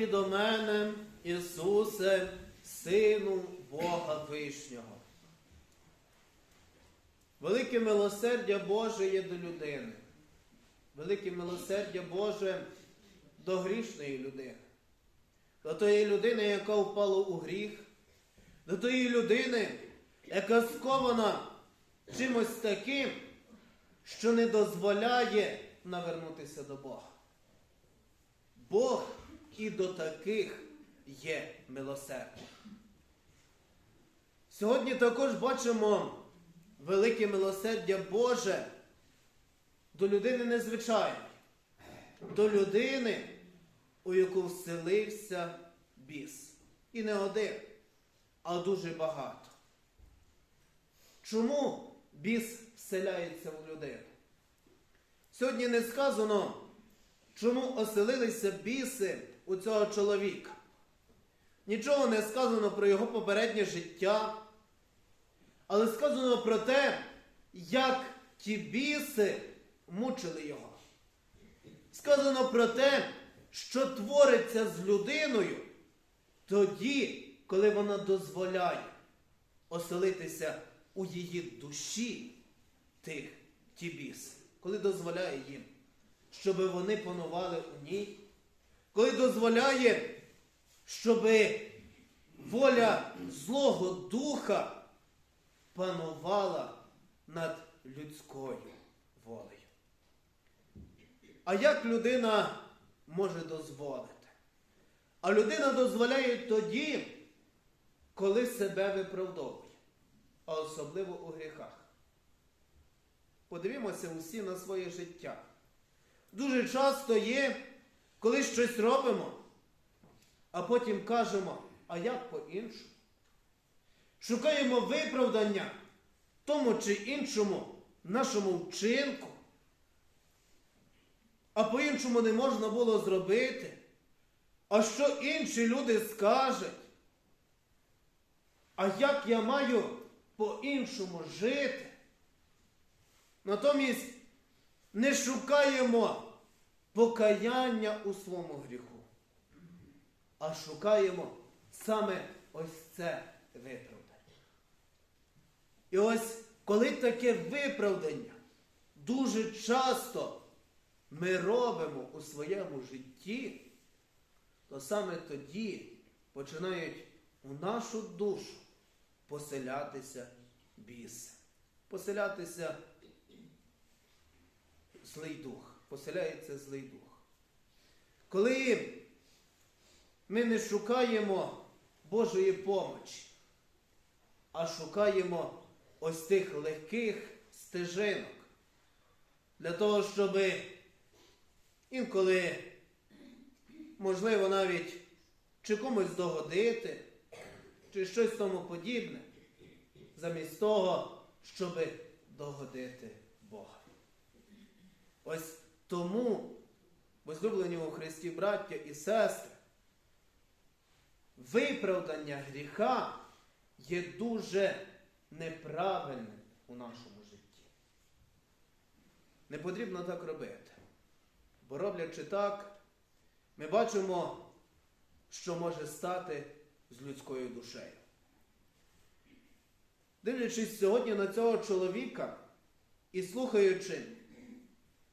Тобі до мене, Ісусе, Сину Бога Вишнього? Велике милосердя Боже є до людини. Велике милосердя Боже до грішної людини. До тої людини, яка впала у гріх, до тої людини, яка скована чимось таким, що не дозволяє навернутися до Бога. Бог і до таких є милосердя. Сьогодні також бачимо велике милосердя Боже до людини незвичайної, до людини, у яку вселився біс. І не один, а дуже багато. Чому біс вселяється в людину? Сьогодні не сказано, чому оселилися біси у цього чоловіка. Нічого не сказано про його попереднє життя, але сказано про те, як ті біси мучили його. Сказано про те, що твориться з людиною тоді, коли вона дозволяє оселитися у її душі тих ті біси, коли дозволяє їм, щоб вони панували у ній, коли дозволяє, щоб воля Злого Духа панувала над людською волею. А як людина може дозволити? А людина дозволяє тоді, коли себе виправдовує, а особливо у гріхах. Подивімося усі на своє життя. Дуже часто є, коли щось робимо, а потім кажемо, а як по-іншому? Шукаємо виправдання тому чи іншому нашому вчинку, а по-іншому не можна було зробити. А що інші люди скажуть? А як я маю по-іншому жити? Натомість не шукаємо покаяння у своєму гріху, а шукаємо саме ось це виправдання. І ось коли таке виправдання дуже часто ми робимо у своєму житті, то саме тоді починають у нашу душу поселятися біси, поселятися злий дух, поселяється злий дух. Коли ми не шукаємо Божої помочі, а шукаємо ось тих легких стежинок для того, щоб інколи, можливо, навіть чи комусь догодити, чи щось тому подібне, замість того, щоб догодити Бога. Ось тому, возлюблені у Христі браття і сестри, виправдання гріха є дуже неправильним у нашому житті. Не потрібно так робити. Бо роблячи так, ми бачимо, що може стати з людською душею. Дивлячись сьогодні на цього чоловіка і слухаючи,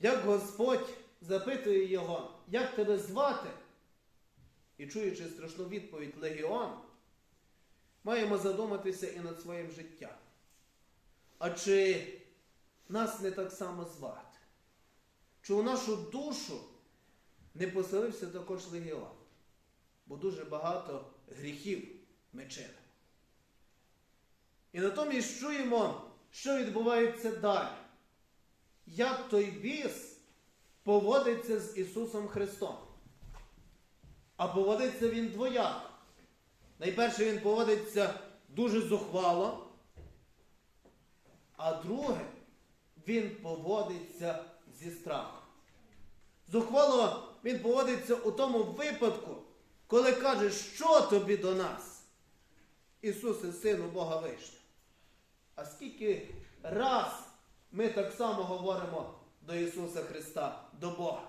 як Господь запитує його, як тебе звати, і чуючи страшну відповідь Легіон, маємо задуматися і над своїм життям. А чи нас не так само звати? Чи у нашу душу не поселився також легіон? Бо дуже багато гріхів ми чинимо. І натомість чуємо, що відбувається далі. Як той біс поводиться з Ісусом Христом. А поводиться він двояко. Найперше він поводиться дуже зухвало, а друге, він поводиться зі страхом. Зухвало він поводиться у тому випадку, коли каже, що тобі до нас, Ісусе, Сину Бога Вишня. А скільки раз ми так само говоримо до Ісуса Христа, до Бога.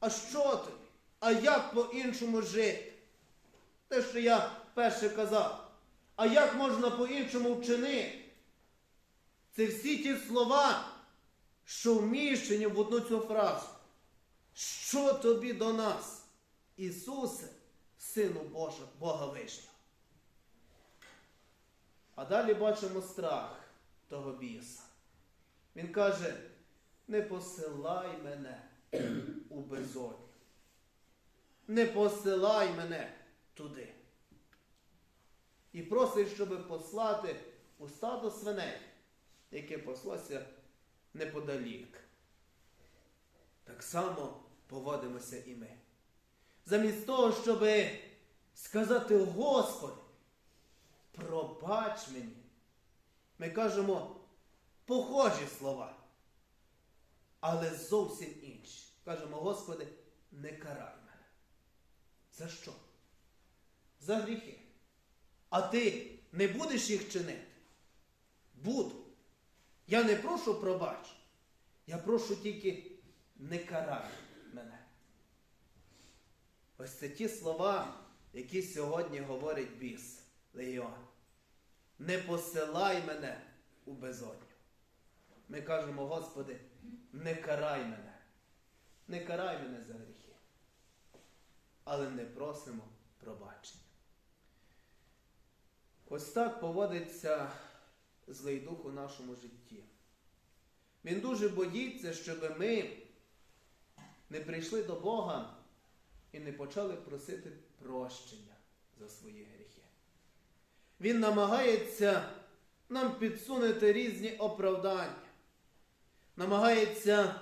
А що тобі? а як по-іншому жити? Те, що я перше казав. А як можна по-іншому вчинити? Це всі ті слова, що вміщені в одну цю фразу. Що тобі до нас, Ісусе, Сину Божа, Бога Вишнього? А далі бачимо страх того біса. Він каже, не посилай мене у безодню. Не посилай мене туди. І просить, щоб послати у стадо свиней, яке послося неподалік. Так само поводимося і ми. Замість того, щоб сказати Господи, пробач мені, ми кажемо похожі слова, але зовсім інші. Кажемо, Господи, не карай мене. За що? За гріхи. А ти не будеш їх чинити? Буду. Я не прошу пробач. Я прошу тільки не карай мене. Ось це ті слова, які сьогодні говорить біс Легіон. Не посилай мене у безодню. Ми кажемо, Господи, не карай мене. Не карай мене за гріхи. Але не просимо пробачення. Ось так поводиться злий дух у нашому житті. Він дуже боїться, щоб ми не прийшли до Бога і не почали просити прощення за свої гріхи. Він намагається нам підсунути різні оправдання. Намагається,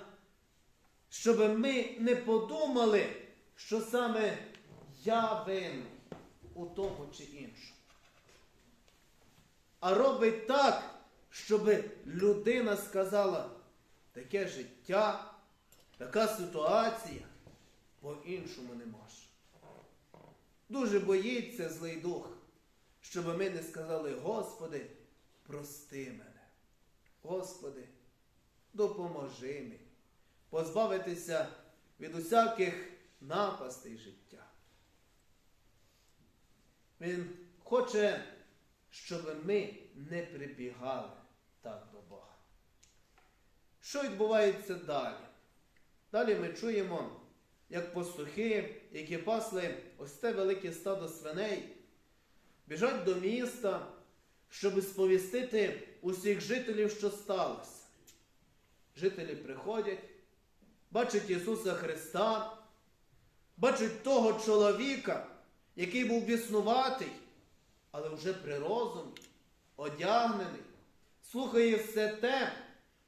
щоб ми не подумали, що саме я винний у тому чи іншому. А робить так, щоб людина сказала, таке життя, така ситуація по-іншому не може. Дуже боїться злий дух, щоб ми не сказали, Господи, прости мене. Господи, допоможи мені позбавитися від усяких напастей життя. Він хоче, щоб ми не прибігали так до Бога. Що відбувається далі? Далі ми чуємо, як пастухи, які пасли ось те велике стадо свиней, біжать до міста, щоб сповістити усіх жителів, що сталося. Жителі приходять, бачать Ісуса Христа, бачать того чоловіка, який був біснуватий, але вже при розумі, одягнений, слухає все те,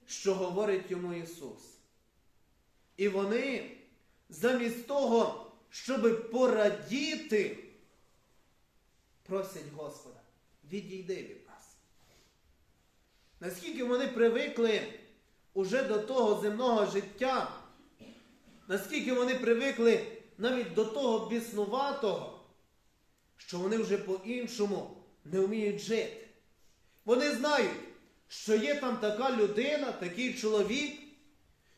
що говорить йому Ісус. І вони, замість того, щоб порадіти, просять Господа, відійди від нас. Наскільки вони привикли уже до того земного життя, наскільки вони привикли навіть до того біснуватого, що вони вже по-іншому не вміють жити. Вони знають, що є там така людина, такий чоловік,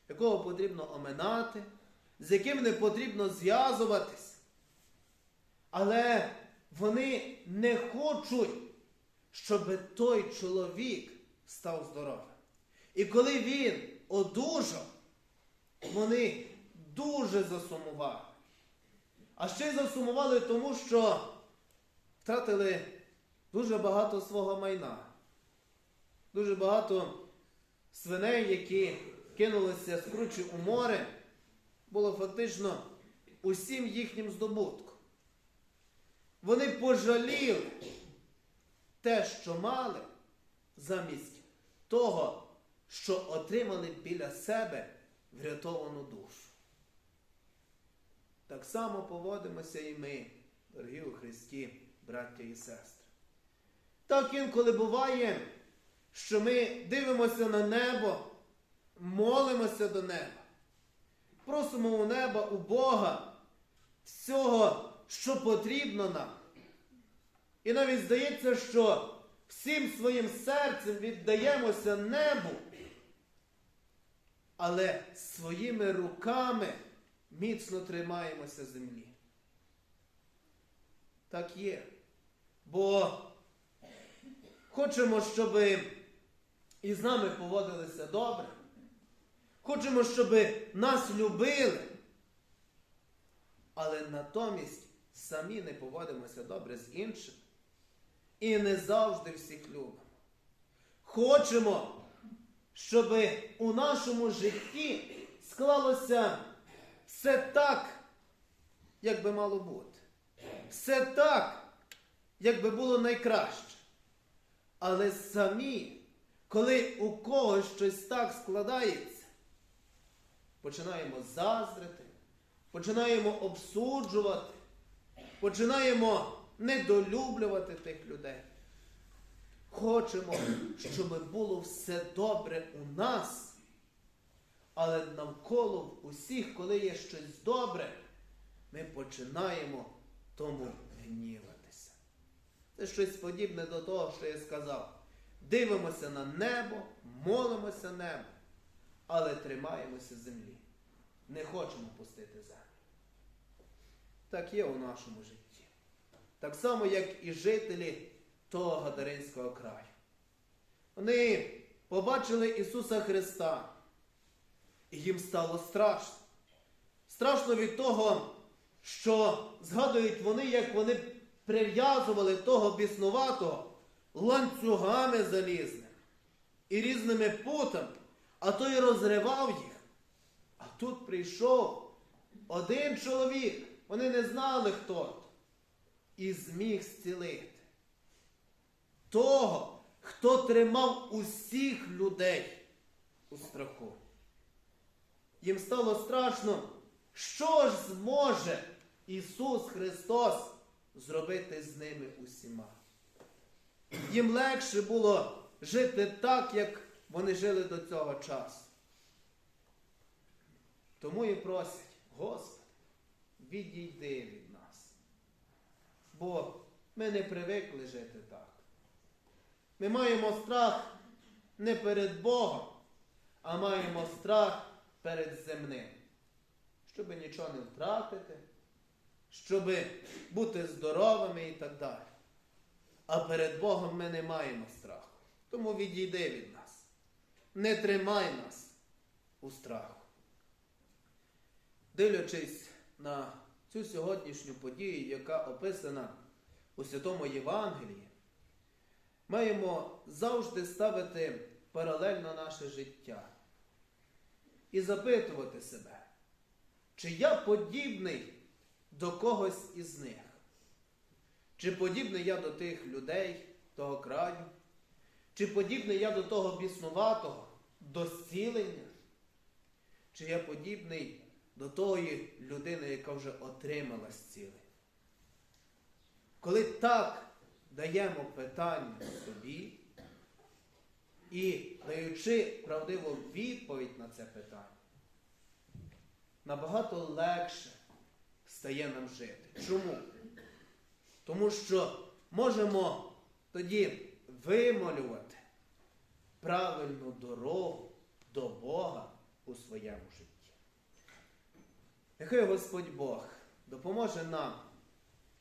якого потрібно оминати, з яким не потрібно зв'язуватись. Але вони не хочуть, щоб той чоловік став здоровим. І коли він одужав, вони дуже засумували. А ще й засумували тому, що втратили дуже багато свого майна. Дуже багато свиней, які кинулися з кручі у море, було фактично усім їхнім здобутком. Вони пожаліли те, що мали, замість того, що отримали біля себе врятовану душу. Так само поводимося і ми, дорогі у Христі, браття і сестри. Так інколи буває, що ми дивимося на небо, молимося до неба, просимо у неба, у Бога всього, що потрібно нам. І навіть здається, що всім своїм серцем віддаємося небу, але своїми руками міцно тримаємося землі. Так є. Бо хочемо, щоб і з нами поводилися добре. Хочемо, щоб нас любили. Але натомість самі не поводимося добре з іншим. І не завжди всіх любимо. Хочемо, щоб у нашому житті склалося все так, як би мало бути. Все так, як би було найкраще. Але самі, коли у когось щось так складається, починаємо заздрити, починаємо обсуджувати, починаємо недолюблювати тих людей. Хочемо, щоб було все добре у нас, але навколо усіх, коли є щось добре, ми починаємо тому гніватися. Це щось подібне до того, що я сказав. Дивимося на небо, молимося небу, але тримаємося землі. Не хочемо пустити землю. Так є у нашому житті. Так само, як і жителі того Гадаринського краю. Вони побачили Ісуса Христа, і їм стало страшно. Страшно від того, що згадують вони, як вони прив'язували того біснуватого ланцюгами залізними і різними путами, а то й розривав їх. А тут прийшов один чоловік, вони не знали хто, то, і зміг зцілити. Того, хто тримав усіх людей у страху. Їм стало страшно, що ж зможе Ісус Христос зробити з ними усіма. Їм легше було жити так, як вони жили до цього часу. Тому і просять, Господи, відійди від нас. Бо ми не привикли жити так. Ми маємо страх не перед Богом, а маємо страх перед земним, щоб нічого не втратити, щоб бути здоровими і так далі. А перед Богом ми не маємо страху. Тому відійди від нас. Не тримай нас у страху. Дивлячись на цю сьогоднішню подію, яка описана у Святому Євангелії, маємо завжди ставити паралельно наше життя і запитувати себе, чи я подібний до когось із них? Чи подібний я до тих людей, того краю? Чи подібний я до того біснуватого, до зцілення? Чи я подібний до тої людини, яка вже отримала зцілення? Коли так даємо питання собі і даючи правдиву відповідь на це питання, набагато легше стає нам жити. Чому? Тому що можемо тоді вимолювати правильну дорогу до Бога у своєму житті. Нехай Господь Бог допоможе нам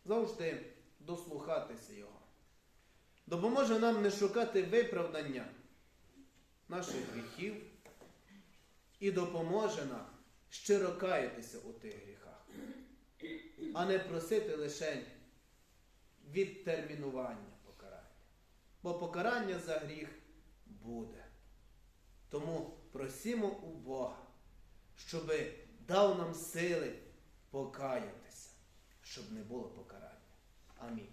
завжди дослухатися Його. Допоможе нам не шукати виправдання наших гріхів і допоможе нам щиро каятися у тих гріхах, а не просити лише відтермінування покарання. Бо покарання за гріх буде. Тому просімо у Бога, щоб дав нам сили покаятися, щоб не було покарання. Амінь.